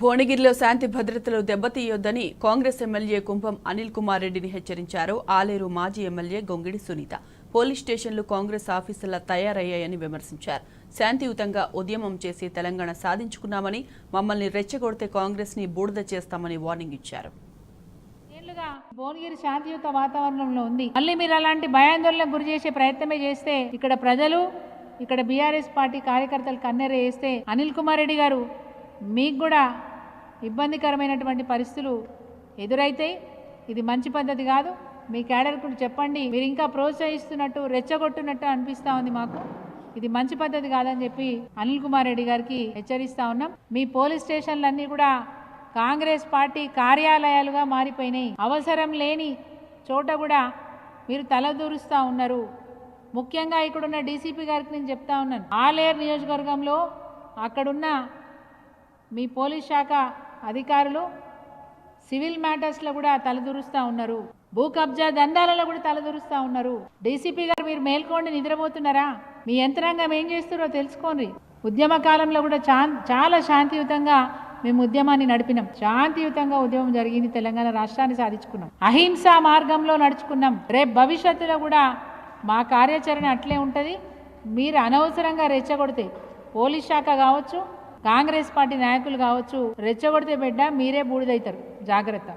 భువనగిరిలో శాంతి భద్రతలు దెబ్బతీయొద్దని కాంగ్రెస్ ఎమ్మెల్యే కుంభం అనిల్ కుమార్ రెడ్డిని హెచ్చరించారు. ఆలేరు మాజీ ఎమ్మెల్యే గొంగిడి సునీత. పోలీస్ స్టేషన్లు కాంగ్రెస్ ఆఫీసుల తయారయ్యాయని విమర్శించారు. శాంతియుతంగా ఉద్యమం చేసి తెలంగాణ సాధించుకున్నామని మమ్మల్ని రెచ్చగొడితే కాంగ్రెస్ని బూడిద చేస్తామని వార్నింగ్ ఇచ్చారు. భువనగిరి శాంతియుత వాతావరణంలో ఉంది. మళ్ళీ మీరు అలాంటి భయాందోళన గురి చేసే ప్రయత్నమే చేస్తే ఇక్కడ ప్రజలు ఇక్కడ బీఆర్ఎస్ పార్టీ కార్యకర్తలు కన్నెర వేస్తే అనిల్ కుమార్ రెడ్డి గారు మీకు కూడా ఇబ్బందికరమైనటువంటి పరిస్థితులు ఎదురైతాయి ఇది మంచి పద్ధతి కాదు. మీ క్యాడర్కు చెప్పండి. మీరు ఇంకా ప్రోత్సహిస్తున్నట్టు రెచ్చగొట్టున్నట్టు అనిపిస్తూ ఉంది మాకు. ఇది మంచి పద్ధతి కాదని చెప్పి అనిల్ కుమార్ రెడ్డి గారికి హెచ్చరిస్తా ఉన్నాం. మీ పోలీస్ స్టేషన్లన్నీ కూడా కాంగ్రెస్ పార్టీ కార్యాలయాలుగా మారిపోయినాయి. అవసరం లేని చోట కూడా మీరు తలదూరుస్తూ ఉన్నారు. ముఖ్యంగా ఇక్కడున్న డీసీపీ గారికి నేను చెప్తా ఉన్నాను. ఆలేరు నియోజకవర్గంలో అక్కడున్న మీ పోలీస్ శాఖ అధికారులు సివిల్ మ్యాటర్స్లో కూడా తలదూరుస్తూ ఉన్నారు. భూ కబ్జా దందాలలో కూడా తలదూరుస్తూ ఉన్నారు. డీసీపీ గారు మీరు మేల్కోండి నిద్రపోతున్నారా? మీ యంత్రాంగం ఏం చేస్తారో తెలుసుకోండి. ఉద్యమ కాలంలో కూడా చా చాలా శాంతియుతంగా మేము ఉద్యమాన్ని నడిపినాం. శాంతియుతంగా ఉద్యమం జరిగింది తెలంగాణ రాష్ట్రాన్ని సాధించుకున్నాం. అహింసా మార్గంలో నడుచుకున్నాం. రేపు భవిష్యత్తులో కూడా మా కార్యాచరణ అట్లే ఉంటుంది. మీరు అనవసరంగా రెచ్చగొడితే పోలీస్ శాఖ కావచ్చు కాంగ్రెస్ పార్టీ నాయకులు కావచ్చు రెచ్చగొడితే బిడ్డ మీరే బూడిదవుతారు జాగ్రత్త.